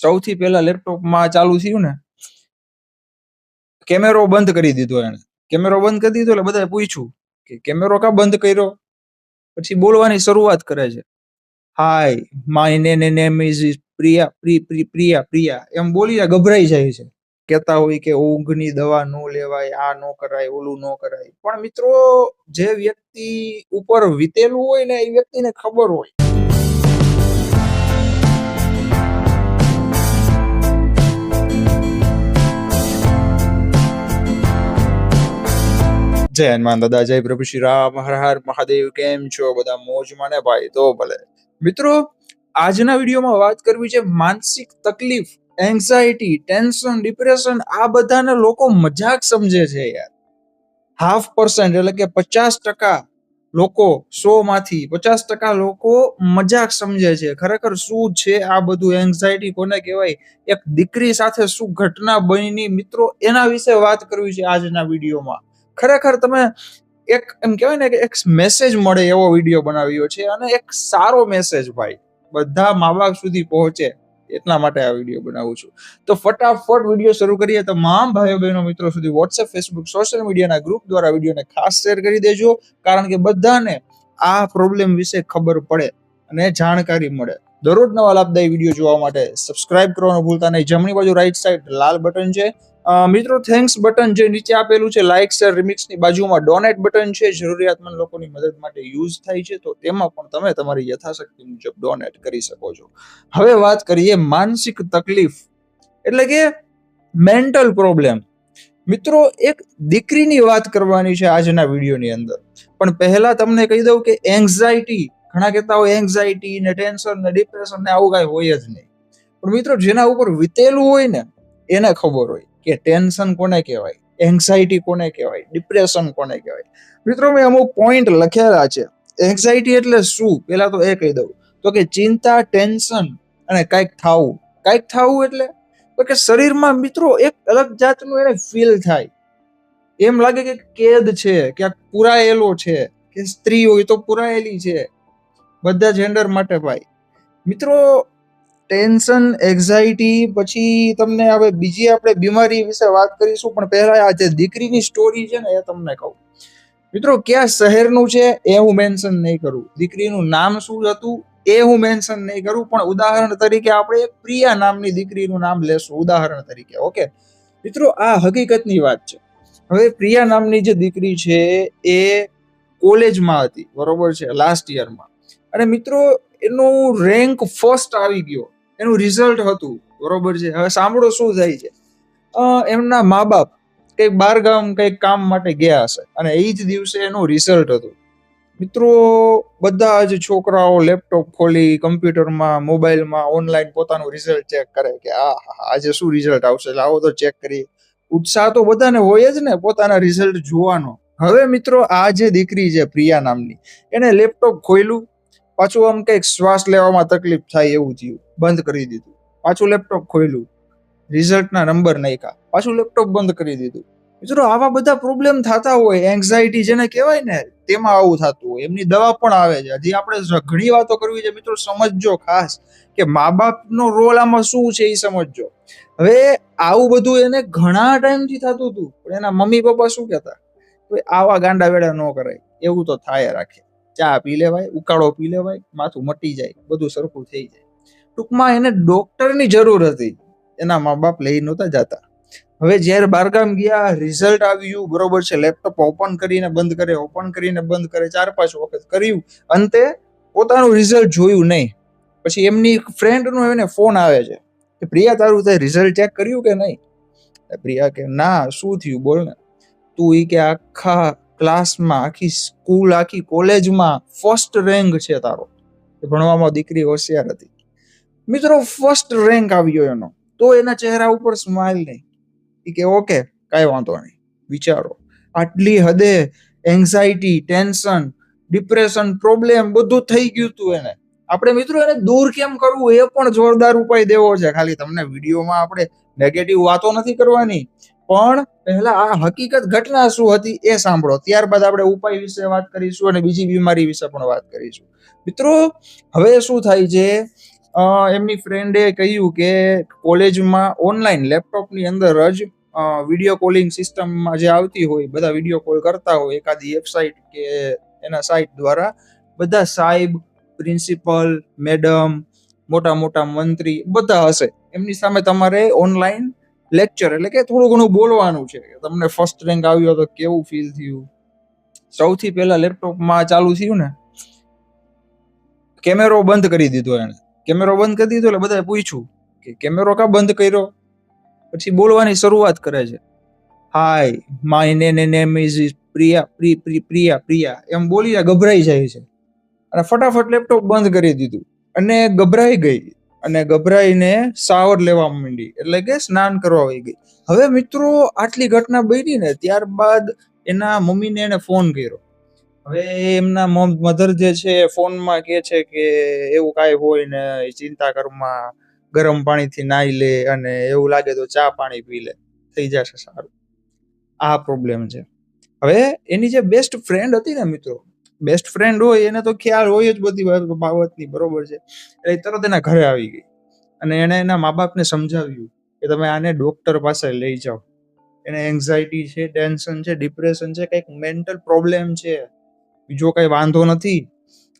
સૌથી પહેલા લેપટોપમાં ચાલુ થયું ને, કેમેરો બંધ કરી દીધો એને કેમેરો બંધ કરી દીધો એટલે બધાએ પૂછ્યું કે કેમેરો કા બંધ કર્યો? પછી બોલવાની શરૂઆત કરે છે. હાય માય ને name is Priya pre pre Priya Priya એમ બોલીને ગભરાઈ જાય છે. કહેતા હોય કે ઊંઘની દવા ન લેવાય, આ ન કરાય, ઓલું ન કરાય. પણ મિત્રો, જે વ્યક્તિ ઉપર વીતેલું હોય ને, એ વ્યક્તિને ખબર હોય. જય હનુમાન દાદા, જય પ્રભુ શ્રી રામ, હર હર મહાદેવ, કેમ છો? બધા મોજમાં ને ભાઈ તો ભલે. મિત્રો, આજના વિડીયોમાં વાત કરવી છે માનસિક તકલીફ એન્ઝાયટી ટેન્શન ડિપ્રેશન આ બધાને લોકો મજાક સમજે છે યાર. હાફ પર્સન્ટ એટલે કે પચાસ ટકા લોકો સો માંથી પચાસ ટકા લોકો મજાક સમજે છે. ખરેખર શું છે આ બધું? એન્ઝાયટી કોને કહેવાય? એક દીકરી સાથે શું ઘટના બની? મિત્રો, એના વિશે વાત કરવી છે આજના વિડીયોમાં. ખરેખર તમે એક એમ કહેવાય ને કે એક મેસેજ મળે એવો વીડિયો બનાવ્યો છે અને એક સારો મેસેજ ભાઈ. બધા મા બાપ સુધી પહોંચે એટલા માટે આ વીડિયો બનાવું છું. તો ફટાફટ વીડિયો શરૂ કરીએ તમામ ભાઈઓ બહેનો મિત્રો સુધી વોટ્સએપ ફેસબુક સોશિયલ મીડિયાના ગ્રુપ દ્વારા વિડીયોને ખાસ શેર કરી દેજો. કારણ કે બધાને આ પ્રોબ્લેમ વિશે ખબર પડે અને જાણકારી મળે. દરરોજ નવા લાભદાયી વીડિયો જોવા માટે સબસ્ક્રાઇબ કરવાનું ભૂલતા નહીં. જમણી બાજુ રાઈટ સાઈડ લાલ બટન છે. મિત્રો થેન્ક્સ બટન જે નીચે આપેલું છે લાઇક શેર રિમિક્સની બાજુમાં ડોનેટ બટન છે, જરૂરિયાતમંદ લોકોની મદદ માટે યુઝ થાય છે, તો તેમાં પણ તમે તમારી યથાશક્તિ મુજબ ડોનેટ કરી શકો છો. હવે વાત કરીએ માનસિક તકલીફ, એટલે કે મેન્ટલ પ્રોબ્લેમ મિત્રો, એક દીકરીની વાત કરવાની છે આજના વિડીયોની અંદર. પણ પહેલા તમને કહી દઉં કે એન્ઝાયટી ઘણા કહેતા હોય એન્ઝાયટી ને ટેન્શન ને ડિપ્રેશન ને આવું કાંઈ હોય જ નહીં. પણ મિત્રો, જેના ઉપર વીતેલું હોય ને, એને ખબર હોય. કે ટેન્શન કોને કહેવાય? એન્ઝાયટી કોને કહેવાય? ડિપ્રેશન કોને કહેવાય? મિત્રો, મેં અમુક પોઈન્ટ લખેલા છે. એન્ઝાયટી એટલે શું? પહેલાં તો એ કહી દઉં. તો કે ચિંતા ટેન્શન અને કાંઈક થાવું. કાંઈક થાવું એટલે? તો કે શરીરમાં મિત્રો એક અલગ જાતનું એને ફીલ થાય. એમ લાગે કે કેદ છે, ક્યાંક પુરાયેલો છે, કે સ્ત્રી હોય તો પુરાયેલી છે. બધા જેન્ડર માટે ભાઈ. મિત્રો ટેન્શન એન્ઝાયટી પછી તમને હવે બીજી આપણે બીમારી વિશે વાત કરીશું, પણ પહેલા આ જે દીકરીની સ્ટોરી છે ને એ તમને કહું. મિત્રો, કયા શહેરનું છે એ હું મેન્શન નહીં કરું. દીકરીનું નામ શું હતું એ હું મેન્શન નહીં કરું, પણ ઉદાહરણ તરીકે આપણે એક પ્રિયા નામની દીકરીનું નામ લેશું, ઉદાહરણ તરીકે ઓકે મિત્રો, આ હકીકતની વાત છે. હવે પ્રિયા નામની જે દીકરી છે એ કોલેજમાં હતી, બરોબર છે લાસ્ટ યરમાં અને મિત્રો, એનું રેન્ક ફર્સ્ટ આવી ગયો. એનું રિઝલ્ટ હતું, બરોબર છે. હવે સાંભળો શું થાય છે. એમના મા બાપ કંઈક બારગામ કંઈક કામ માટે ગયા હશે અને એ જ દિવસે એનું રિઝલ્ટ હતું. મિત્રો, બધા જ છોકરાઓ લેપટોપ ખોલી કમ્પ્યુટરમાં મોબાઈલમાં ઓનલાઈન પોતાનું રિઝલ્ટ ચેક કરે કે, આ આજે શું રિઝલ્ટ આવશે? આવો તો ચેક કરીએ. ઉત્સાહ તો બધાને હોય જ ને, પોતાના રિઝલ્ટ જોવાનો. હવે મિત્રો, આ જે દીકરી છે પ્રિયા નામની, એને લેપટોપ ખોલ્યું પાછું આમ કંઈક શ્વાસ લેવામાં તકલીફ થાય એવું થયું. બંધ કરી દીધું. પાછું લેપટોપ ખોલ્યું. રિઝલ્ટના નંબર નાખ્યા. પાછું લેપટોપ બંધ કરી દીધું. મિત્રો, આવા બધા પ્રોબ્લેમ થતા હોય એન્ઝાયટી જેને કહેવાય ને, તેમાં આવું થતું હોય. એમની દવા પણ આવે છે. હજી આપણે ઘણી વાતો કરવી છે. મિત્રો, સમજજો ખાસ કે મા બાપનો રોલ આમાં શું છે એ સમજજો. હવે આવું બધું એને ઘણા ટાઈમથી થતું હતું. પણ એના મમ્મી પપ્પા શું કહેતા? આવા ગાંડા વેડા ન કરાય. એવું તો થાય રાખે. ચા પી લેવાય, ઉકાળો પી લેવાય, માથું મટી જાય, બધું સરખું થઈ જાય. ટૂંકમાં એને ડોક્ટરની જરૂર હતી. એના મા બાપ લઈ નહોતા જતા. હવે જ્યારે બારગામ ગયા રિઝલ્ટ આવ્યું, બરોબર છે લેપટોપ ઓપન કરીને બંધ કરે ઓપન કરીને બંધ કરે, ચાર પાંચ વખત કર્યું. અંતે પોતાનું રિઝલ્ટ જોયું નહીં. પછી એમની ફ્રેન્ડનો એને ફોન આવે છે કે, પ્રિયા, તારું તે રિઝલ્ટ ચેક કર્યું કે નહીં? પ્રિયા કે, ના, શું થયું બોલ ને? તું એ કે આખા ક્લાસમાં આખી સ્કૂલ આખી કોલેજમાં ફર્સ્ટ રેન્ક છે તારો. ભણવામાં દીકરી હોશિયાર હતી. મિત્રો ફર્સ્ટ રેન્ક આવ્યો એનો. તો એના ચહેરા ઉપર સ્માઇલ નહીં. એ કે, ઓકે, કાંઈ વાંધો નહીં. વિચારો. આટલી હદે એન્ઝાયટી ટેન્શન ડિપ્રેશન પ્રોબ્લેમ બધું થઈ ગયું હતું એને. આપણે મિત્રો એને દૂર કેમ કરવું? એ પણ જોરદાર ઉપાય દેવો છે. ખાલી તમને વિડીયોમાં આપણે નેગેટિવ વાતો નથી કરવાની. પણ પહેલા આ હકીકત ઘટના શું હતી એ સાંભળો. ત્યારબાદ આપણે ઉપાય વિશે વાત કરીશું અને બીજી બીમારી વિશે પણ વાત કરીશું. મિત્રો, હવે શું થાય છે? એમની ફ્રેન્ડે કહ્યું કે કોલેજમાં ઓનલાઈન લેપટોપની અંદર જ વીડિયો કોલિંગ સિસ્ટમમાં જે આવતી હોય, બધા વીડિયો કોલ કરતા હોય, એકાદી વેબસાઇટ કે એના સાઇટ દ્વારા, બધા સાહેબ પ્રિન્સિપલ મેડમ મોટા મોટા મંત્રી, બધા હશે. એમની સામે તમારે ઓનલાઈન લેક્ચર એટલે કે થોડું ઘણું બોલવાનું છે. તમને ફર્સ્ટ રેન્ક આવ્યો તો કેવું ફીલ થયું? સૌથી પહેલા લેપટોપમાં ચાલુ થયું ને કેમેરો બંધ કરી દીધો એને કેમેરો બંધ કરી દીધો એટલે બધાએ પૂછ્યું કે કેમેરો કા બંધ કર્યો? પછી બોલવાની શરૂઆત કરે છે. હાય માય ને name is Priya pre pre Priya Priya એમ બોલીને ગભરાઈ જાય છે. અને ફટાફટ લેપટોપ બંધ કરી દીધું અને ગભરાઈ ગઈ. અને ગભરાઈને સાવર લેવા માંડી. એટલે કે સ્નાન કરવા વહી ગઈ. હવે મિત્રો, આટલી ઘટના બની ને ત્યારબાદ એના મમ્મીને એને ફોન કર્યો. હવે એમના મધર જે છે, ફોનમાં કહે છે કે એવું કાંઈ હોય ને ચિંતા કરમાં ગરમ પાણીથી નાહી લે અને એવું લાગે તો ચા પાણી પી લે. થઈ જશે સારું. આ પ્રોબ્લેમ છે. હવે એની જે બેસ્ટ ફ્રેન્ડ હતી ને મિત્રો બેસ્ટ ફ્રેન્ડ હોય એને તો ખ્યાલ હોય જ બધી બાબતની, બરોબર છે. એટલે તરત એના ઘરે આવી ગઈ. અને એને એના મા બાપને સમજાવ્યું કે તમે આને ડોક્ટર પાસે લઈ જાઓ. એને એન્ઝાયટી છે ટેન્શન છે ડિપ્રેશન છે, કંઈક મેન્ટલ પ્રોબ્લેમ છે. બીજો કઈ વાંધો નથી.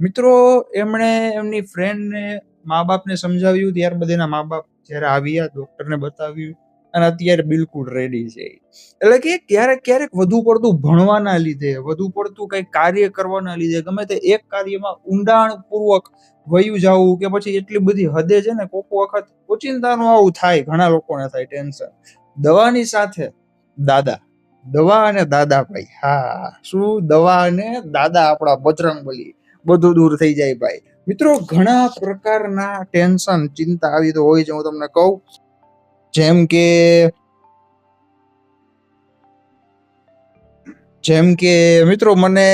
મિત્રો, એમણે એમની ફ્રેન્ડને મા બાપને સમજાવ્યું, ત્યારબાદ એના મા બાપ જ્યારે આવ્યા ડોક્ટરને બતાવ્યું અને અત્યારે બિલકુલ રેડી છે. એટલે કે ક્યારેક ક્યારેક વધુ પડતું ભણવાના લીધે, વધુ પડતું કઈ કાર્ય કરવાના લીધે, ગમે તે એક કાર્યમાં ઊંડાણ પૂર્વક વયું જવું કે પછી એટલી બધી હદે છે ને કોક વખત ઓચિંતાનું આવું થાય, ઘણા લોકોને થાય ટેન્શન. દવાની સાથે દાદા, દવા અને દાદા ભાઈ હા, શું? દવા અને દાદા આપણા બજરંગ બલી. બધું દૂર થઈ જાય ભાઈ. મિત્રો, ઘણા પ્રકારના ટેન્શન, ચિંતા આવી તો હોય છે, હું તમને કહું. જેમ કે જેમ કે મિત્રો મને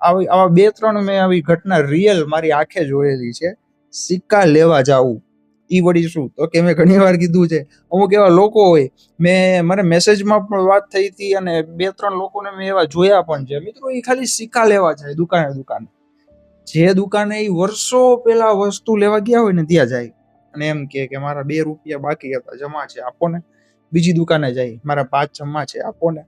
આવી આવા બે ત્રણ મેં આવી ઘટના રિયલ મારી આંખે જોયેલી છે. સિક્કા લેવા જાવું એ વળી શું? તો કે મેં ઘણી વાર કીધું છે. અમુક એવા લોકો હોય. મેં મારે મેસેજમાં પણ વાત થઈ હતી અને બે ત્રણ લોકોને મેં એવા જોયા પણ છે. મિત્રો એ ખાલી સિક્કા લેવા જાય દુકાને દુકાને. જે દુકાને એ વર્ષો પહેલા વસ્તુ લેવા ગયા હોય ને, ત્યાં જાય. અને એમ કે કે મારા બે રૂપિયા બાકી હતા, જમા છે, આપો ને. બીજી દુકાને જાય, મારા પાંચ જમા છે, આપો ને.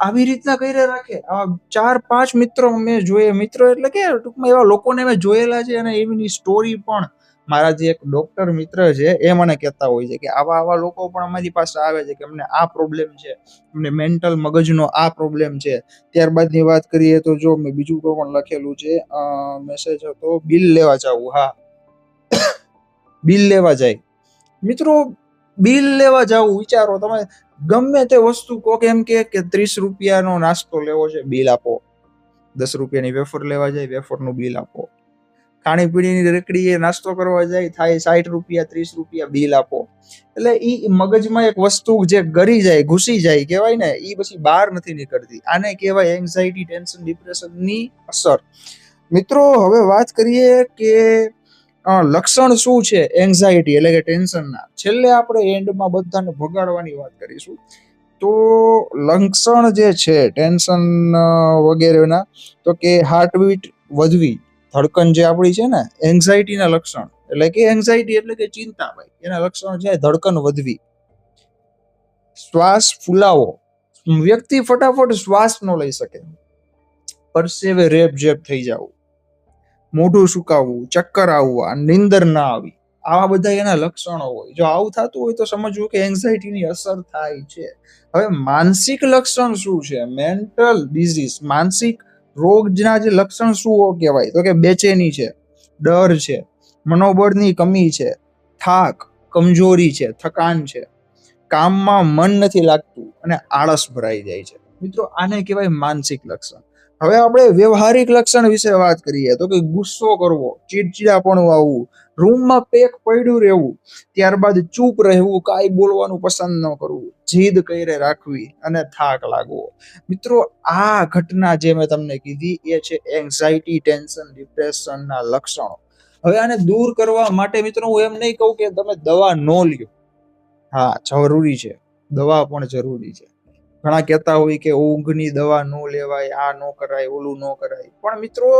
આવી રીતના કરી રાખે. આવા ચાર, પાંચ મિત્રો મેં જોઈએ. મિત્રો એટલે કે ટૂંકમાં એવા લોકોને મેં જોયેલા છે અને એમની સ્ટોરી પણ મારા જે એક ડોક્ટર મિત્ર છે, એ મને કહેતા હોય છે કે આવા આવા લોકો પણ અમારી પાસે આવે છે કે અમને આ પ્રોબ્લેમ છે. અમને મેન્ટલ મગજનો આ પ્રોબ્લેમ છે. ત્યારબાદની વાત કરીએ તો જો મેં બીજું કોઈ પણ લખેલું છે મેસેજ હતો બિલ લેવા જવું હા. બિલ લેવા જાય. મિત્રો, બિલ લેવા જાવ, વિચારો, તમે ગમે તે વસ્તુ કોક એમ કે કે ત્રીસ રૂપિયાનો નાસ્તો લેવો છે, બિલ આપો. દસ રૂપિયાની વેફર લેવા જાય, વેફરનું બિલ આપો. ખાણીપીણીની રેકડીએ નાસ્તો કરવા જાય, થાય સાઠ રૂપિયા, ત્રીસ રૂપિયા, બિલ આપો. એટલે એ મગજમાં એક વસ્તુ જે ગરી જાય, ઘૂસી જાય, કહેવાય ને એ પછી બહાર નથી નીકળતી. આને કહેવાય એન્ઝાયટી ટેન્શન ડિપ્રેશનની અસર. મિત્રો, હવે વાત કરીએ કે લક્ષણ શું છે? એન્ઝાયટી એટલે કે ટેન્શનના છેલ્લે આપણે એન્ડમાં બધાને ભગાડવાની વાત કરીશું. તો લક્ષણ જે છે ટેન્શન વગેરેના, તો કે હાર્ટબીટ વધવી ધડકન જે આપણી છે ને એન્ઝાયટીના લક્ષણ. એટલે કે એન્ઝાયટી એટલે કે ચિંતા ભાઈ. એના લક્ષણ છે ધડકન વધવી. શ્વાસ ફૂલાવો. વ્યક્તિ ફટાફટ શ્વાસ ન લઈ શકે. પરસેવે રેપ જેપ થઈ જવું. મોઢું સુકાવવું, ચક્કર આવવા, નિંદર ના આવી. આવા બધા એના લક્ષણો હોય. જો આવું થતું હોય તો સમજવું કે એન્ઝાયટીની અસર થાય છે. હવે માનસિક લક્ષણ શું છે? મેન્ટલ ડિઝીઝ માનસિક રોગના જે લક્ષણ શું કહેવાય? તો કે બેચેની છે, ડર છે, મનોબળની કમી છે, થાક, કમજોરી છે, થકાન છે. કામમાં મન નથી લાગતું અને આળસ ભરાઈ જાય છે. મિત્રો, આને કહેવાય માનસિક લક્ષણ. હવે આપણે વ્યવહારિક લક્ષણ વિશે વાત કરીએ તો કે ગુસ્સો કરવો, ચીડચીડાપણું આવવું, રૂમમાં પેક પડ્યું રહેવું, ત્યારબાદ ચૂપ રહેવું, કાંઈ બોલવાનું પસંદ ન કરવું, જીદ કરે રાખવી અને થાક લાગવો. મિત્રો, આ ઘટના જે મેં તમને કીધી એ છે એન્ઝાયટી ટેન્શન ડિપ્રેશનના લક્ષણો. હવે આને દૂર કરવા માટે મિત્રો હું એમ નહીં કહું કે તમે દવા ન લ્યો. હા, જરૂરી છે. દવા પણ જરૂરી છે. ઘણા કહેતા હોય કે ઊંઘની દવા ન લેવાય, આ ન કરાય, ઓલું ન કરાય. પણ મિત્રો,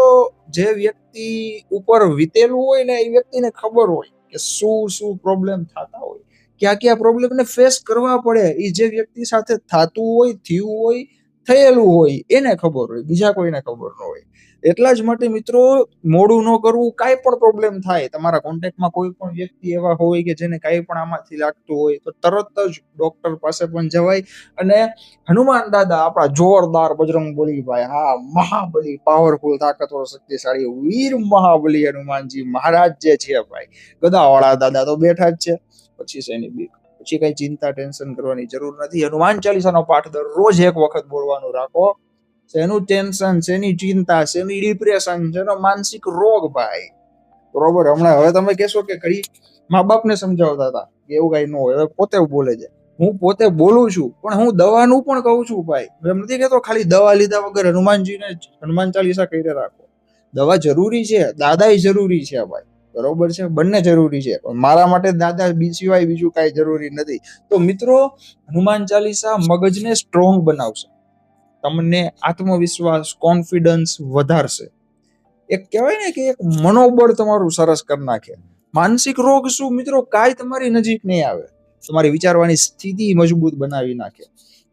જે વ્યક્તિ ઉપર વીતેલું હોય ને, એ વ્યક્તિને ખબર હોય કે શું શું પ્રોબ્લેમ થતા હોય. ક્યાં ક્યાં પ્રોબ્લેમને ફેસ કરવા પડે, એ જે વ્યક્તિ સાથે થતું હોય, થયું હોય, થયેલું હોય, એને ખબર હોય. બીજા કોઈને ખબર ન હોય. એટલા જ માટે મિત્રો, મોડું ન કરવું કાંઈ પણ પ્રોબ્લેમ થાય. તમારા કોન્ટેક્ટમાં કોઈ પણ વ્યક્તિ એવા હોય કે જેને કાંઈ પણ આમાંથી લાગતું હોય, તો તરત જ ડોક્ટર પાસે પણ જવાય. અને હનુમાન દાદા આપણા જોરદાર બજરંગ બોલી ભાઈ હા, મહાબલી પાવરફુલ તાકતવર, શક્તિશાળી, વીર મહાબલી હનુમાનજી મહારાજ જે છે ભાઈ. ગદાવાળા દાદા તો બેઠા જ છે. પછી શેની બીક. પછી કઈ ચિંતા ટેન્શન કરવાની જરૂર નથી. હનુમાન ચાલીસાનો પાઠ દરરોજ એક વખત બોલવાનું રાખો. શેનું ટેન્શન શેની ચિંતા, શેની ડિપ્રેશન શેનો માનસિક રોગ ભાઈ? બરોબર? હમણાં હવે તમે કહેશો કે કઈ મા બાપને સમજાવતા હતા એવું કઈ ન હોય. હવે પોતે બોલે છે. હું પોતે બોલું છું, પણ હું દવાનું પણ કહું છું ભાઈ. એમ નથી કહેતો ખાલી દવા લીધા વગર હનુમાનજીને હનુમાન ચાલીસા કરીને રાખો. દવા જરૂરી છે દાદા જરૂરી છે ભાઈ. બરોબર છે? બંને જરૂરી છે. પણ મારા માટે દાદા સિવાય બીજું કાંઈ જરૂરી નથી. તો મિત્રો, હનુમાન ચાલીસા મગજને સ્ટ્રોંગ બનાવશે. તમને આત્મવિશ્વાસ કોન્ફિડન્સ વધારશે. એક કહેવાય ને કે એક મનોબળ તમારું સરસ કરી નાખે. માનસિક રોગ શું? મિત્રો, કાંઈ તમારી નજીક નહીં આવે. તમારી વિચારવાની સ્થિતિ મજબૂત બનાવી નાખે.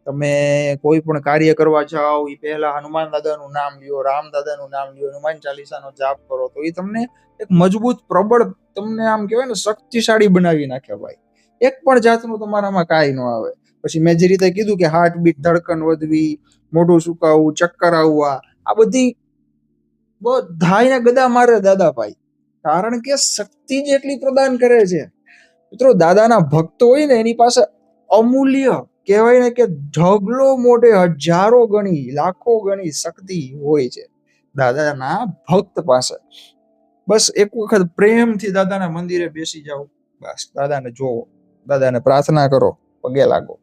તમે કોઈ પણ કાર્ય કરવા જાઓ એ પહેલા હનુમાન દાદાનું નામ લ્યો, રામ દાદાનું નામ લ્યો, હનુમાન ચાલીસાનો જાપ કરો, તો એ તમને એક મજબૂત, પ્રબળ, તમને આમ કહેવાય ને શક્તિશાળી બનાવી નાખે ભાઈ. એક પણ જાતનું તમારામાં કાંઈ ન આવે. પછી મેં જે રીતે કીધું કે હાર્ટ બીટ ધડકન વધવી મોઢું સુકાવવું, ચક્કર આવવા, આ બધી બધાયને ગદા મારે દાદાભાઈ. કારણ કે શક્તિ જેટલી પ્રદાન કરે છે. મિત્રો, દાદાના ભક્તો હોય ને, એની પાસે અમૂલ્ય કહેવાય ને કે ઢગલો મોઢે હજારો ગણી, લાખો ગણી શક્તિ હોય છે દાદાના ભક્ત પાસે. બસ એક વખત પ્રેમથી દાદાના મંદિરે બેસી જાઓ. બસ, દાદાને જોવો, દાદાને પ્રાર્થના કરો, પગે લાગો.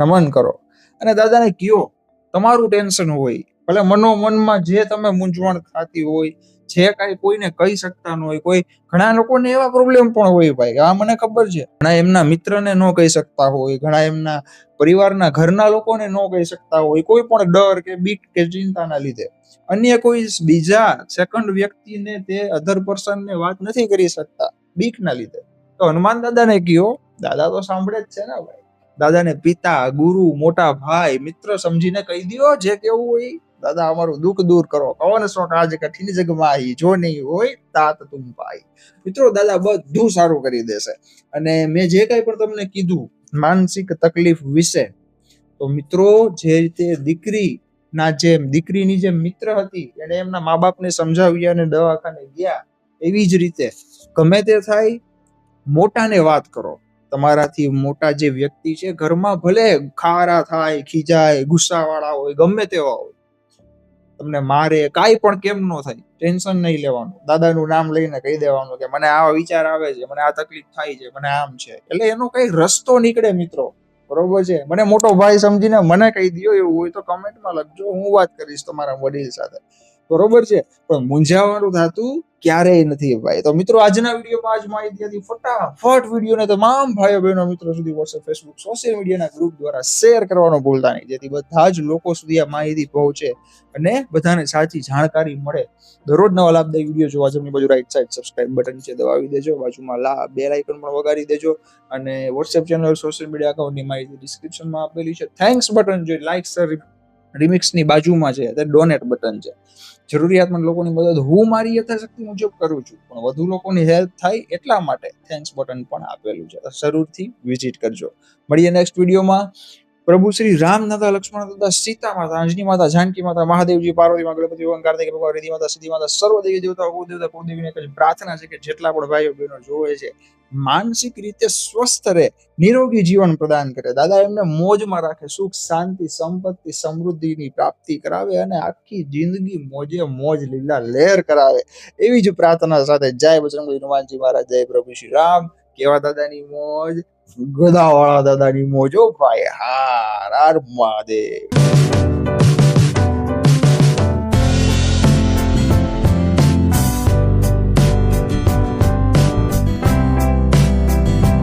નમન કરો. અને દાદાને કયો તમારું ટેન્શન હોય, ભલે મનોમનમાં જે તમે મૂંઝવણ થતી હોય, જે કાંઈ કોઈને કહી શકતા ન હોય, કોઈ ઘણા લોકોને એવા પ્રોબ્લેમ પણ હોય ભાઈ, આ મને ખબર છે. ઘણા એમના મિત્રને ન કહી શકતા હોય, ઘણા એમના પરિવારના ઘરના લોકોને ન કહી શકતા હોય, કોઈ પણ ડર કે બીક કે ચિંતાના લીધે. અન્ય કોઈ બીજા સેકન્ડ વ્યક્તિને તે અધર પર્સનને વાત નથી કરી શકતા બીકના લીધે. તો હનુમાન દાદાને કયો દાદા તો સાંભળે જ છે ને ભાઈ. દાદાને પિતા, ગુરુ, મોટા ભાઈ, મિત્ર સમજીને કહી દો જે કેવું હોય. દાદા, અમારું દુઃખ દૂર કરો. કવન શોક આજ કઠિન જગમાહી જો નહીં હોય, તાત તું ભાઈ. મિત્રો, દાદા બધું સારું કરી દેશે. અને મેં જે કઈ પણ તમને કીધું, માનસિક તકલીફ વિશે, તો મિત્રો, જે રીતે દીકરી ના જેમ, દીકરીની જે મિત્ર હતી, એને એમના મા બાપને સમજાવ્યા અને દવાખાને ગયા, એવી જ રીતે ગમે તે થાય, મોટાને વાત કરો. તમારાથી મોટા જે વ્યક્તિ છે, ઘરમાં ભલે ખારા થાય, ખીજાય, ગુસ્સાવાળા હોય, ગમે તેવા હોય, તમને મારે કાંઈ પણ કેમ ન થાય, ટેન્શન નહીં લેવાનું. દાદાનું નામ લઈને કહી દેવાનું કે મને આવા વિચાર આવે છે, મને આ તકલીફ થાય છે, મને આમ છે. એટલે એનો કઈ રસ્તો નીકળે મિત્રો, બરોબર છે? મને મોટો ભાઈ સમજીને મને કહી દો એવું હોય તો કમેન્ટમાં લખજો, હું વાત કરીશ તમારા વડીલ સાથે. બરોબર છે? પણ મૂંઝાવાનું થતું ક્યારેય નથી ભાઈ. તો મિત્રો, આજના વિડીયોમાં આજ માહિતી હતી ફટાફટ વિડીયોને તમામ ભાઈઓ બહેનો મિત્રો સુધી વોટ્સએપ ફેસબુક સોશિયલ મીડિયાના ગ્રુપ દ્વારા શેર કરવાનો ભૂલતા નહીં જેથી બધા જ લોકો સુધી આ માહિતી પહોંચે અને બધાને સાચી જાણકારી મળે. દરરોજ નવા લાભદાયી વીડિયો જોવા જમણી બાજુ રાઈટ સાઈડ સબસ્ક્રાઇબ બટન છે દબાવી દેજો. બાજુમાં લા બે આઇકન પણ વગાડી દેજો. અને વોટ્સએપ ચેનલ સોશિયલ મીડિયા અકાઉન્ટની માહિતી ડિસ્ક્રિપ્શનમાં આપેલી છે. થેન્ક્સ બટન છે લાઈક સર રિમિક્સની બાજુમાં છે તે ડોનેટ બટન છે. જરૂરિયાતમંદ લોકોની મદદ હું મારી યથાશક્તિ મુજબ કરું છું, પણ વધુ લોકોની હેલ્પ થાય એટલા માટે થેન્ક્સ બટન પણ આપેલું છે. જરૂરથી વિઝિટ કરજો. મળીએ નેક્સ્ટ વિડીયોમાં પ્રભુ શ્રી રામ દાદા લક્ષ્મણ દાદા સીતા માતા, અંજની માતા, જાનકી માતા, મહાદેવજી, પાર્વતી માં ગણપતિ ભગવાન, કાર્તિક, ભગવાન રીધિ માતા, સિદ્ધિ માતા, સર્વ દેવી દેવતા કુદેવતા કુળદેવીને એક જ પ્રાર્થના છે કે જેટલા પણ ભાઈઓ બહેનો જોવે છે, માનસિક રીતે સ્વસ્થ રહે, નિરોગી જીવન પ્રદાન કરે. દાદા એમને મોજમાં રાખે, સુખ, શાંતિ, સંપત્તિ, સમૃદ્ધિની પ્રાપ્તિ કરાવે અને આખી જિંદગી મોજે મોજ, લીલા લહેર કરાવે. એવી જ પ્રાર્થના સાથે જય બજરંગબલી હનુમાનજી મહારાજ, જય પ્રભુ શ્રી રામ. કેવા દાદાની મોજ? ગદાવાળા દાદાની મોજો ભાઈ હાર હાર મહાદેવ.